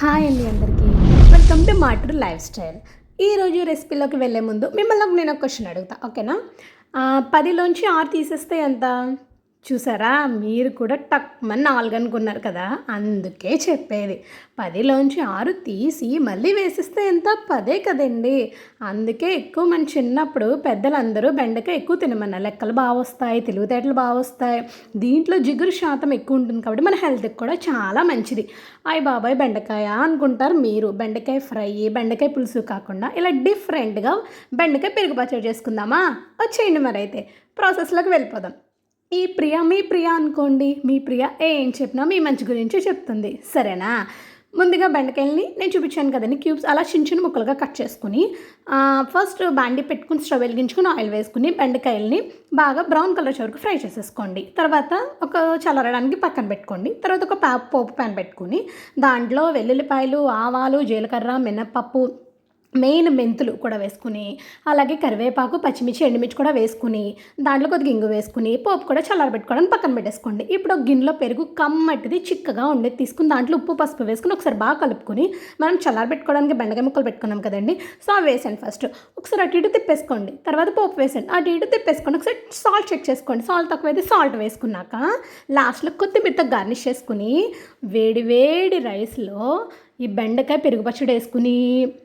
Hi అండి అందరికీ. Welcome to matter lifestyle ఈరోజు రెసిపీలోకి వెళ్ళే ముందు మిమ్మల్ని నేను ఒక క్వశ్చన్ అడుగుతా ఓకేనా? పదిలోంచి ఆరు తీసేస్తే ఎంత? చూసారా? మీరు కూడా టక్ మన నాలుగు అనుకున్నారు కదా? అందుకే చెప్పేది. పదిలోంచి ఆరు తీసి మళ్ళీ వేసిస్తే ఎంత? పదే కదండి. అందుకే ఎక్కువ మన చిన్నప్పుడు పెద్దలందరూ బెండకాయ ఎక్కువ తినమన్న లెక్కలు బాగా వస్తాయి తెలివితేటలు బాగా వస్తాయి దీంట్లో జిగురు శాతం ఎక్కువ ఉంటుంది కాబట్టి మన హెల్త్కి కూడా చాలా మంచిది. అయ్య బాబాయ్ బెండకాయ అనుకుంటారు మీరు. బెండకాయ ఫ్రై బెండకాయ పులుసు కాకుండా ఇలా డిఫరెంట్గా బెండకాయ పెరుగు పచ్చడి చేసుకుందామా? వచ్చేయండి మరి అయితే ప్రాసెస్లోకి వెళ్ళిపోదాం. ఈ ప్రియ మీ ప్రియ అనుకోండి. మీ ప్రియ ఏం చెప్పినా మీ మంచి గురించి చెప్తుంది. సరేనా? ముందుగా బెండకాయల్ని నేను చూపించాను కదండి. క్యూబ్స్ అలా చిన్న చిన్న ముక్కలుగా కట్ చేసుకుని ఫస్ట్ బాండి పెట్టుకుని స్టవ్ వెలిగించుకుని ఆయిల్ వేసుకుని బెండకాయల్ని బాగా బ్రౌన్ కలర్ వరకు ఫ్రై చేసేసుకోండి. తర్వాత ఒక చల్లరడానికి పక్కన పెట్టుకోండి. తర్వాత ఒక పా పోపు ప్యాన్ పెట్టుకుని దాంట్లో వెల్లుల్లిపాయలు ఆవాలు జీలకర్ర మినప్పప్పు మెయిన్ మెంతులు కూడా వేసుకుని అలాగే కరివేపాకు పచ్చిమిర్చి ఎండుమిర్చి కూడా వేసుకుని దాంట్లో కొద్దిగా ఇంగు వేసుకుని పోపు కూడా చల్లారబెట్టుకోవడానికి పక్కన పెట్టేసుకోండి. ఇప్పుడు గిన్నెలో పెరుగు కమ్మటిది చిక్కగా ఉండేది తీసుకుని దాంట్లో ఉప్పు పసుపు వేసుకుని ఒకసారి బాగా కలుపుకొని మనం చల్లారబెట్టుకోవడానికి బెండకాయ ముక్కలు పెట్టుకున్నాం కదండి సో అవి వేసాను ఫస్ట్. ఒకసారి అటు ఇటు తిప్పేసుకోండి తర్వాత పోపు వేసండి అటు ఇటు తిప్పేసుకోండి ఒకసారి సాల్ట్ చెక్ చేసుకోండి. సాల్ట్ తక్కువైతే సాల్ట్ వేసుకున్నాక లాస్ట్లో కొత్తిమీరతో గార్నిష్ చేసుకుని వేడి వేడి రైస్లో ఈ బెండకాయ పెరుగు పచ్చడి వేసుకుని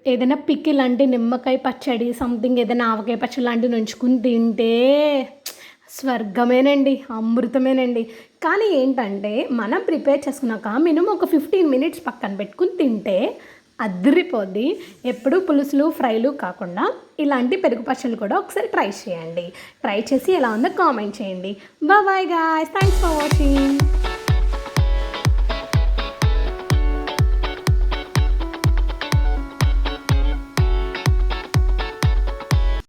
ఏదైనా పిక్కి లాంటి నిమ్మకాయ పచ్చడి సంథింగ్ ఏదైనా ఆవకాయ పచ్చడి లాంటివి నుంచుకుని తింటే స్వర్గమేనండి అమృతమేనండి. కానీ ఏంటంటే మనం ప్రిపేర్ చేసుకున్నాక మినిమం ఒక ఫిఫ్టీన్ మినిట్స్ పక్కన పెట్టుకుని తింటే అదిరిపోద్ది. ఎప్పుడు పులుసులు ఫ్రైలు కాకుండా ఇలాంటి పెరుగు పచ్చళ్ళు కూడా ఒకసారి ట్రై చేయండి. ట్రై చేసి ఎలా ఉందో కామెంట్ చేయండి. Bye guy thanks for watching